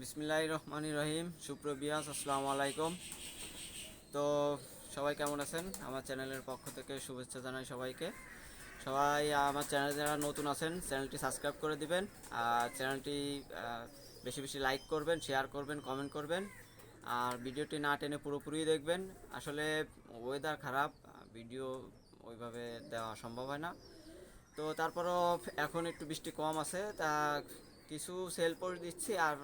বিসমিল্লাহ রহমান রহিম। সুপ্রবিয়াস আসসালামু আলাইকুম। তো সবাই কেমন আছেন? আমার চ্যানেলের পক্ষ থেকে শুভেচ্ছা জানাই সবাইকে। সবাই আমার চ্যানেলে যারা নতুন আছেন, চ্যানেলটি সাবস্ক্রাইব করে দিবেন আর চ্যানেলটি বেশি বেশি লাইক করবেন, শেয়ার করবেন, কমেন্ট করবেন আর ভিডিওটি না টেনে পুরোপুরি দেখবেন। আসলে ওয়েদার খারাপ, ভিডিও ওইভাবে দেওয়া সম্ভব হয় না। তো তারপরও এখন একটু বৃষ্টি কম আছে, তা কিছু সেল করে দিচ্ছি আর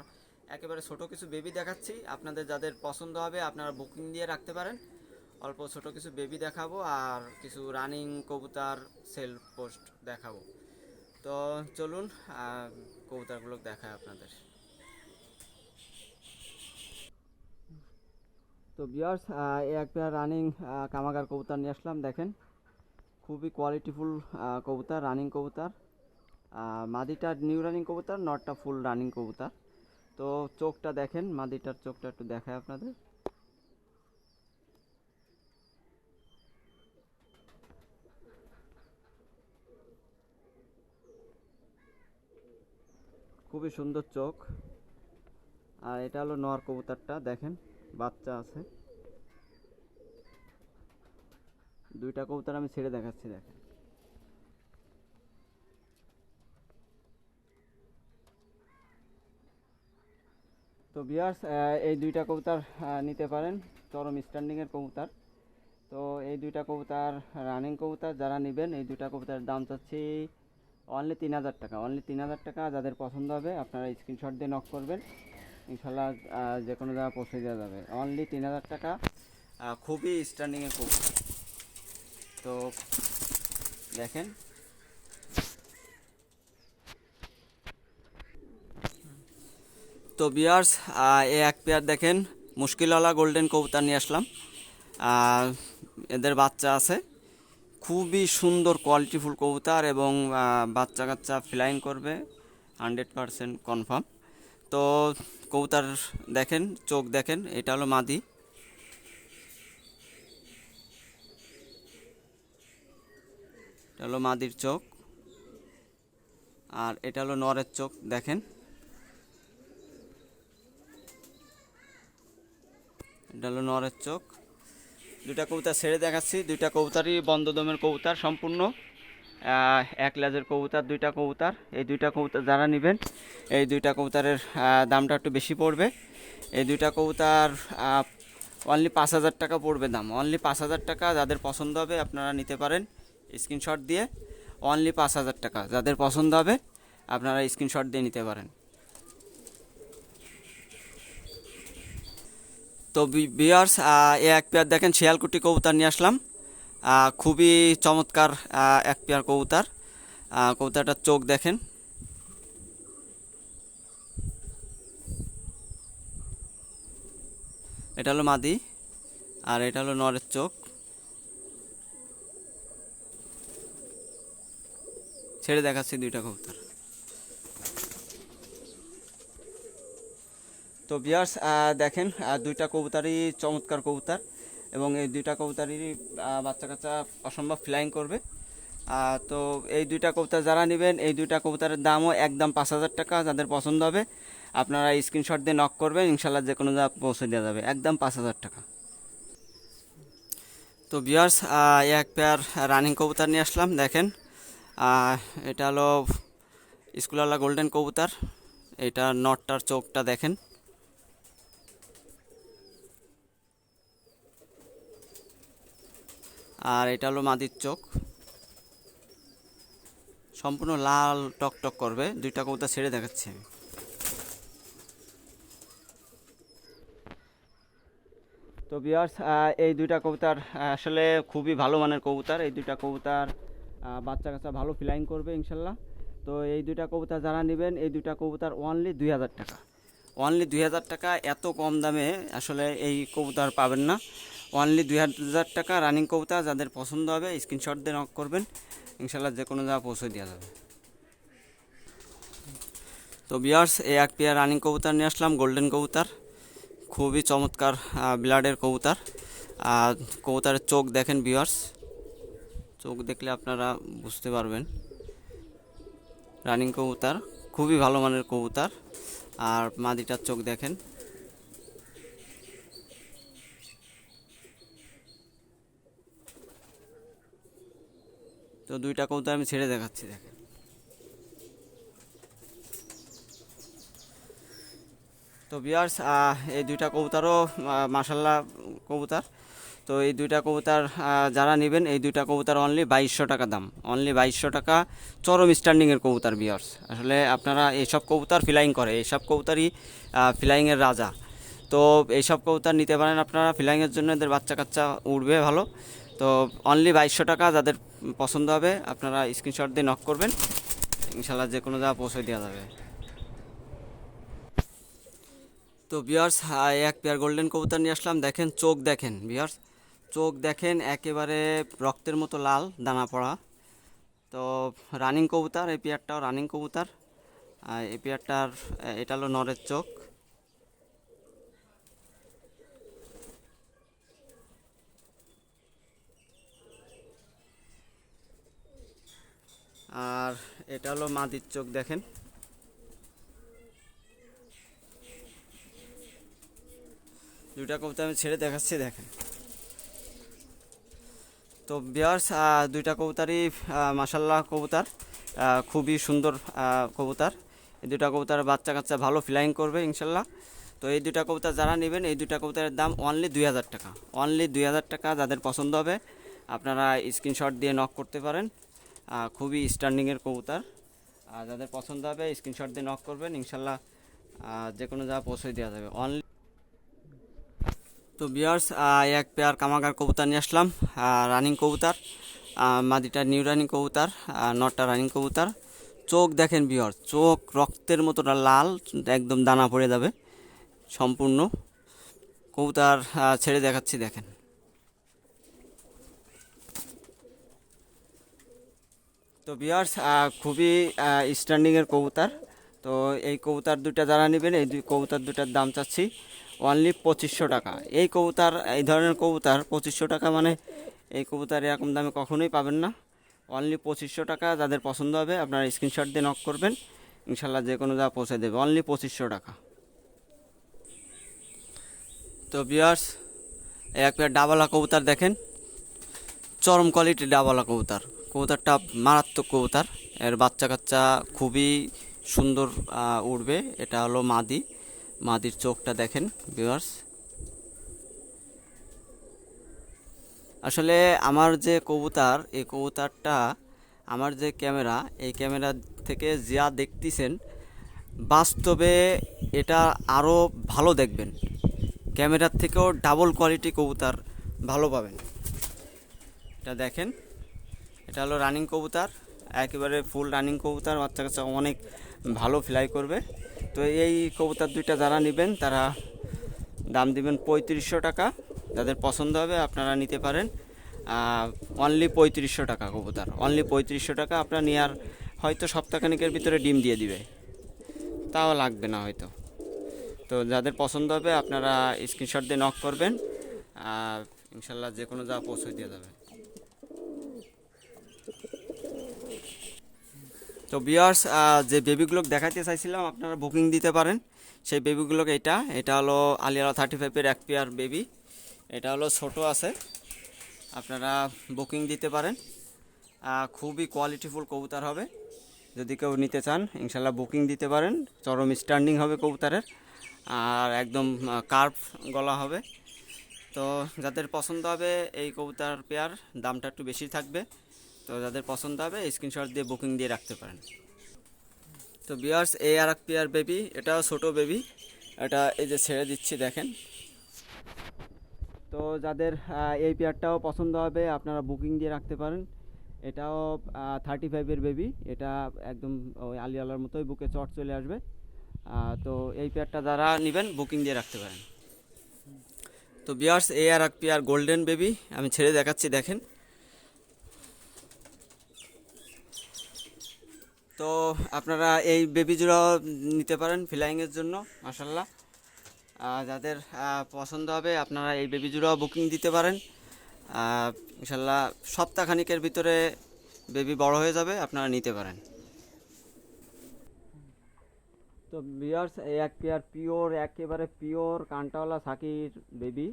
একেবারে ছোট কিছু বেবি দেখাচ্ছি। আপনাদের যাদের পছন্দ হবে, আপনারা বুকিং দিয়ে রাখতে পারেন। অল্প ছোট কিছু বেবি দেখাবো আর কিছু রানিং কবুতার সেল পোস্ট দেখাবো। তো চলুন কবুতরগুলো দেখায় আপনাদের। তো বিয়ার্স এক পেয়ার রানিং কামাগার কবুতর নিয়ে আসলাম, দেখেন। খুবই কোয়ালিটিফুল কবুতর রানিং কবুতর। মাদিটা নিউ রানিং কবুতর নটটা ফুল রানিং কবুতর। তো চোখটা দেখেন, মাদিটার চোখটা একটু দেখায় আপনাদের। খুবই সুন্দর চোখ। আর এটা হলো নর কবুতরটা, দেখেন, বাচ্চা আছে। দুইটা কবুতর আমি ছেড়ে দেখাচ্ছি, দেখেন। তো বিয়ার্স এই দুইটা কবুতর নিতে পারেন। চরম স্ট্যান্ডিংয়ের কবুতর। তো এই দুইটা কবুতর রানিং কবুতর যারা নেবেন, এই দুইটা কবুতরের দাম চাচ্ছি অনলি তিন হাজার টাকা। অনলি তিন হাজার টাকা যাদের পছন্দ হবে, আপনারা স্ক্রিনশট দিয়ে নক করবেন। ইনশাল্লাহ যে কোনো জায়গায় পৌঁছে দেওয়া যাবে। অনলি তিন হাজার টাকা খুবই স্ট্যান্ডিংয়ের কবুতর। তো দেখেন তো বিয়ার্স এ এক পেয়ার দেখেন, মুশকিলওয়ালা গোল্ডেন কবুতর নিয়ে আসলাম। এদের বাচ্চা আছে। খুবই সুন্দর কোয়ালিটিফুল কবুতর এবং বাচ্চা কাচ্চা ফ্লাইং করবে, হান্ড্রেড পারসেন্ট কনফার্ম। তো কবুতর দেখেন, চোখ দেখেন, এটা হলো মাদি। এটা হলো মাদির চোখ। আর এটা হলো নরের চোখ, দেখেন। এটা হলো নরের চোখ। দুইটা কবুতর ছেড়ে দেখাচ্ছি। দুইটা কবুতরই বন্ধদমের কবুতর সম্পূর্ণ। এক লাজের কবুতর, দুইটা কবুতর। এই দুইটা কবুতর যারা নেবেন, এই দুইটা কবুতরের দামটা একটু বেশি পড়বে। এই দুইটা কবুতর অনলি পাঁচ হাজার টাকা পড়বে দাম। অনলি পাঁচ হাজার টাকা যাদের পছন্দ হবে আপনারা নিতে পারেন স্ক্রিনশট দিয়ে। অনলি পাঁচ হাজার টাকা যাদের পছন্দ হবে আপনারা স্ক্রিনশট দিয়ে নিতে পারেন। তো বিয়ার্স এক পেয়ার দেখেন শিয়ালকুটি কবুতর নিয়ে আসলাম। খুবই চমৎকার এক পেয়ার কবুতর। কবুতরটার চোখ দেখেন। এটা হলো মাদি, আর এটা হলো নরের চোখ। ছেড়ে দেখাচ্ছি দুইটা কবুতর। তো বিয়ার্স দেখেন দুইটা কবুতারই চমৎকার কবুতার এবং এই দুইটা কবুতারই বাচ্চা কাচ্চা অসম্ভব ফ্লাইং করবে। তো এই দুইটা কবুতর যারা নেবেন, এই দুইটা কবুতারের দামও একদম পাঁচ হাজার টাকা, যাদের পছন্দ হবে, আপনারা স্ক্রিনশট দিয়ে নক করবেন ইনশাল্লাহ যে কোনো জায়গা পৌঁছে দেওয়া যাবে, একদম পাঁচ হাজার টাকা। তো বিয়ার্স এক পেয়ার রানিং কবুতর নিয়ে আসলাম, দেখেন এটা হলো স্কুলওয়ালা গোল্ডেন কবুতর, এটা নটটার চোখটা দেখেন। আর এটা হলো মাদির চোখ। সম্পূর্ণ লাল টক টক করবে, দুইটা কবুতর ছেড়ে দেখাচ্ছে। তো বিয়ার্স এই দুইটা কবুতর আসলে খুবই ভালো মানের কবুতর। এই দুইটা কবুতর বাচ্চা কাচ্চা ভালো ফ্লাইং করবে, ইনশাল্লাহ। তো এই দুইটা কবুতর যারা নেবেন, এই দুইটা কবুতর অনলি দুই হাজার টাকা। অনলি দুই হাজার টাকা, এত কম দামে আসলে এই কবুতর পাবেন না। অনলি দুই হাজার টাকা রানিং কবুতর, যাদের পছন্দ হবে স্ক্রিনশট দিয়ে নক করবেন। ইনশাল্লাহ যে কোনো জায়গা পৌঁছে দেওয়া যাবে। তো বিয়ার্স এই এক পেয়ার রানিং কবুতর নিয়ে আসলাম গোল্ডেন কবুতর। খুবই চমৎকার ব্লাডের কবুতর। আর কবুতরের চোখ দেখেন বিয়ার্স চোখ দেখলে আপনারা বুঝতে পারবেন। রানিং কবুতর, খুবই ভালো মানের কবুতর। আর মাদিটার চোখ দেখেন। তো দুইটা কবুতর আমি ছেড়ে দেখাচ্ছি, দেখেন। তো বিয়ার্স এই দুইটা কবুতরও মাসাল্লাহ কবুতর। তো এই দুইটা কবুতর যারা নেবেন, এই দুইটা কবুতর অনলি বাইশশো টাকা দাম। অনলি বাইশশো টাকা চরম স্ট্যান্ডিংয়ের কবুতর বিয়ার্স আসলে আপনারা এইসব কবুতর ফ্লাইং করে, এইসব কবুতরই ফ্লাইংয়ের রাজা। তো এইসব কবুতর নিতে পারেন আপনারা ফ্লাইংয়ের জন্য এদের বাচ্চা কাচ্চা উঠবে ভালো। তো অনলি বাইশশো টাকা যাদের পছন্দ হবে, আপনারা স্ক্রিনশট দিয়ে নক করবেন ইনশাল্লাহ যে কোনো জায়গা পৌঁছে দেওয়া যাবে। তো বিয়ার্স এক পেয়ার গোল্ডেন কবুতর নিয়ে আসলাম, দেখেন চোখ দেখেন বিয়ার্স চোখ দেখেন একেবারে রক্তের মতো লাল, দানা পড়া। তো রানিং কবুতর, এই পেয়ারটাও রানিং কবুতর। এই পেয়ারটার এটা হলো নরের চোখ। আর এটা হলো মাদির চোখ, দেখেন। দুইটা কবুতর আমি ছেড়ে দেখাচ্ছি, দেখেন। তো বিয়ার্স দুইটা কবুতারই মাসাল্লাহ কবুতর খুবই সুন্দর কবুতর। এই দুটা কবুতর বাচ্চা কাচ্চা ভালো ফ্লাইং করবে ইনশাল্লাহ তো এই দুটা কবুতর যারা নেবেন, এই দুটা কবুতরের দাম অনলি দুই হাজার টাকা। অনলি দুই হাজার টাকা যাদের পছন্দ হবে, আপনারা স্ক্রিনশট দিয়ে নক করতে পারেন। খুবই স্ট্যান্ডিংয়ের কবুতর। আর যাদের পছন্দ হবে স্ক্রিনশট দিয়ে নক করবেন। ইনশাল্লাহ যে কোনো জায়গা পৌঁছে দেওয়া যাবে। অনলি তো বিয়ার্স এক পেয়ার কামাগার কবুতর নিয়ে আসলাম। রানিং কবুতর। মাদিটা নিউ রানিং কবুতর নটটা রানিং কবুতর। চোখ দেখেন বিয়ার চোখ রক্তের মতো লাল, একদম দানা পড়ে যাবে। সম্পূর্ণ কবুতর ছেড়ে দেখাচ্ছি, দেখেন। তো বিয়ার্স খুবই স্ট্যান্ডিংয়ের কবুতর। তো এই কবুতর দুটা যারা নেবেন, এই দুই কবুতর দুটার দাম চাচ্ছি অনলি পঁচিশশো টাকা। এই কবুতর, এই ধরনের কবুতর, পঁচিশশো টাকা মানে এই কবুতর এরকম দামে কখনোই পাবেন না। অনলি পঁচিশশো টাকা, যাদের পছন্দ হবে, আপনারা স্ক্রিনশট দিয়ে নক করবেন। ইনশাল্লাহ যে কোনো যা পৌঁছে দেবে। অনলি পঁচিশশো টাকা। তো বিয়ার্স এক পেয়ার ডাবালা কবুতর দেখেন। চরম কোয়ালিটির ডাবালা কবুতর। কবুতরটা মারাত্মক কবুতর। এর বাচ্চা কাচ্চা খুবই সুন্দর উড়বে। এটা হলো মাদি। মাদির চোখটা দেখেন ভিউয়ার্স আসলে আমার যে কবুতর, এই কবুতরটা আমার যে ক্যামেরা, এই ক্যামেরা থেকে যা দেখতেছেন, বাস্তবে এটা আরও ভালো দেখবেন। ক্যামেরার থেকেও ডাবল কোয়ালিটি কবুতর ভালো পাবেন। এটা দেখেন। এটা হলো রানিং কবুতর, একেবারে ফুল রানিং কবুতর, বাচ্চা কাচ্চা অনেক ভালো ফ্লাই করবে। তো এই কবুতর দুইটা যারা নেবেন, তারা দাম দিবেন পঁয়ত্রিশশো টাকা। যাদের পছন্দ হবে, আপনারা নিতে পারেন। অনলি পঁয়ত্রিশশো টাকা কবুতর অনলি পঁয়ত্রিশশো টাকা। আপনার নেওয়ার হয়তো সপ্তাহখানিকের ভিতরে ডিম দিয়ে দিবে। তাও লাগবে না হয়তো। তো যাদের পছন্দ হবে, আপনারা স্ক্রিনশট দিয়ে নক করবেন। ইনশাল্লাহ যে কোনো যা পৌঁছে দিয়ে যাবে। তো বিয়ার্স যে বেবিগুলো দেখাতে চাইছিলাম, আপনারা বুকিং দিতে পারেন। সেই বেবিগুলোকে এটা এটা হলো আলিয়ালা থার্টি ফাইভের এক পেয়ার বেবি এটা হলো ছোট আছে। আপনারা বুকিং দিতে পারেন। খুবই কোয়ালিটিফুল কবুতর হবে। যদি কেউ নিতে চান, ইনশাল্লাহ বুকিং দিতে পারেন। চরম স্ট্যান্ডিং হবে কবুতরের। আর একদম কার্ভ গলা হবে। তো যাদের পছন্দ হবে এই কবুতর পেয়ার দামটা একটু বেশি থাকবে। তো যাদের পছন্দ হবে স্ক্রিনশট দিয়ে বুকিং দিয়ে রাখতে পারেন। তো বিয়ার্স এই আর এক পেয়ার বেবি এটাও ছোটো বেবি এটা এই যে ছেড়ে দিচ্ছি, দেখেন। তো যাদের এই পেয়ারটাও পছন্দ হবে, আপনারা বুকিং দিয়ে রাখতে পারেন। এটাও থার্টি ফাইভের বেবি এটা একদম ওই আলিয়ালার মতোই বুকে চট চলে আসবে। তো এই পেয়ারটা যারা নেবেন বুকিং দিয়ে রাখতে পারেন। তো বিয়ার্স এ আর এক পেয়ার গোল্ডেন বেবি আমি ছেড়ে দেখাচ্ছি, দেখেন। তো আপনারা এই বেবি জোড়া নিতে পারেন ফ্লাইংয়ের জন্য মাসাল্লাহ যাদের পছন্দ হবে, আপনারা এই বেবি জোড়াও বুকিং দিতে পারেন। ইনশাল্লাহ সপ্তাহখানিকের ভিতরে বেবি বড় হয়ে যাবে, আপনারা নিতে পারেন। তো বিয়ার্স এক পেয়ার পিওর একেবারে পিওর কান্টাওয়ালা সাকির বেবি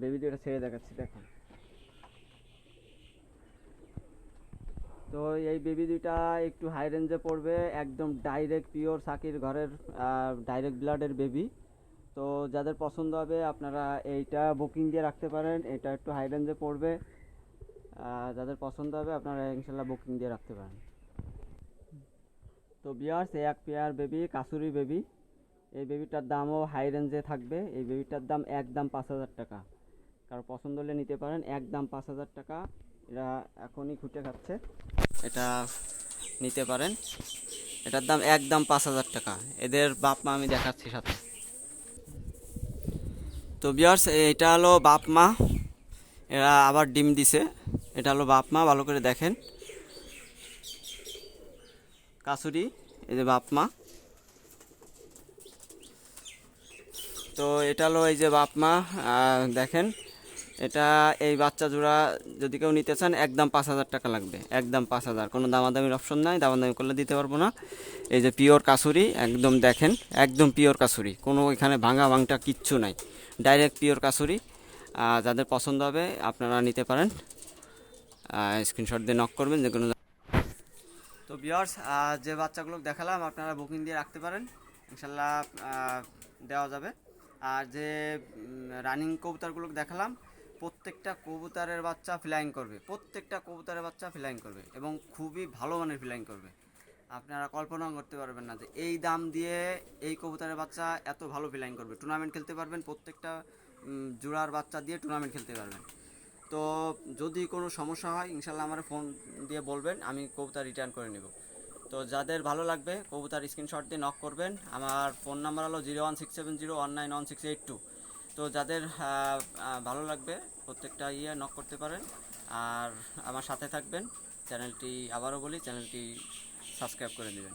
বেবি দুটো ছেড়ে দেখাচ্ছি, দেখুন। তো এই বেবি দুইটা একটু হাই রেঞ্জে পড়বে, একদম ডাইরেক্ট পিওর সাকির ঘরের ডাইরেক্ট ব্লাডের বেবি তো যাদের পছন্দ হবে, আপনারা এইটা বুকিং দিয়ে রাখতে পারেন, এটা একটু হাই রেঞ্জে পড়বে। যাদের পছন্দ হবে, আপনারা ইনশাল্লাহ বুকিং দিয়ে রাখতে পারেন। তো বিয়ার্স এক পেয়ার বেবি কাসুরি বেবি এই বেবিটার দামও হাই রেঞ্জে থাকবে। এই বেবিটার দাম একদম পাঁচ হাজার টাকা। কারও পছন্দ হলে নিতে পারেন, একদম পাঁচ হাজার টাকা। এরা এখনই খুঁটে খাচ্ছে। এটা নিতে পারেন। এটার দাম একদম পাঁচ হাজার টাকা। এদের বাপ মা আমি দেখাচ্ছি সাথে। তো বিয়ার্স এটা হলো বাপ মা। এরা আবার ডিম দিছে। এটা হলো বাপ মা, ভালো করে দেখেন। কাসুরি, এই যে বাপ মা। তো এটা হলো এই যে বাপ মা। দেখেন। এটা এই বাচ্চা জোড়া যদি কেউ নিতে চান, একদম পাঁচ হাজার টাকা লাগবে। একদম পাঁচ হাজার। কোনো দামাদামির অপশন নাই, দামাদামি করলে দিতে পারব না। এই যে পিওর কাসুরি, একদম দেখেন, একদম পিওর কাসুরি। কোনো এখানে ভাঙা ভাঙটা কিচ্ছু নাই। Direct pure Kasuri. যাদের পছন্দ হবে, আপনারা নিতে পারেন। স্ক্রিনশট দিয়ে নক করবেন যে কোনো তো বিয়ার্স যে বাচ্চাগুলো দেখালাম, আপনারা বুকিং দিয়ে রাখতে পারেন। ইনশাল্লাহ দেওয়া যাবে। আর যে রানিং কবুতরগুলো দেখালাম প্রত্যেকটা কবুতরের বাচ্চা ফ্লাইং করবে, প্রত্যেকটা কবুতরের বাচ্চা ফ্লাইং করবে এবং খুবই ভালো মানের ফ্লাইং করবে। আপনারা কল্পনাও করতে পারবেন না যে এই দাম দিয়ে এই কবুতরের বাচ্চা এত ভালো ফ্লাইং করবে। টুর্নামেন্ট খেলতে পারবেন, প্রত্যেকটা জোড়ার বাচ্চা দিয়ে টুর্নামেন্ট খেলতে পারবেন। তো যদি কোনো সমস্যা হয় ইনশাল্লাহ আমার ফোন দিয়ে বলবেন, আমি কবুতর রিটার্ন করে নেব। তো যাদের ভালো লাগবে, কবুতর স্ক্রিনশট দিয়ে নক করবেন। আমার ফোন নাম্বার হলো zero one six seven zero one nine one six eight two তো যাদের ভালো লাগবে প্রত্যেকটা ইয়ে নক করতে পারেন। আর আমার সাথে থাকবেন, চ্যানেলটি আবারও বলি, চ্যানেলটি সাবস্ক্রাইব করে দেবেন।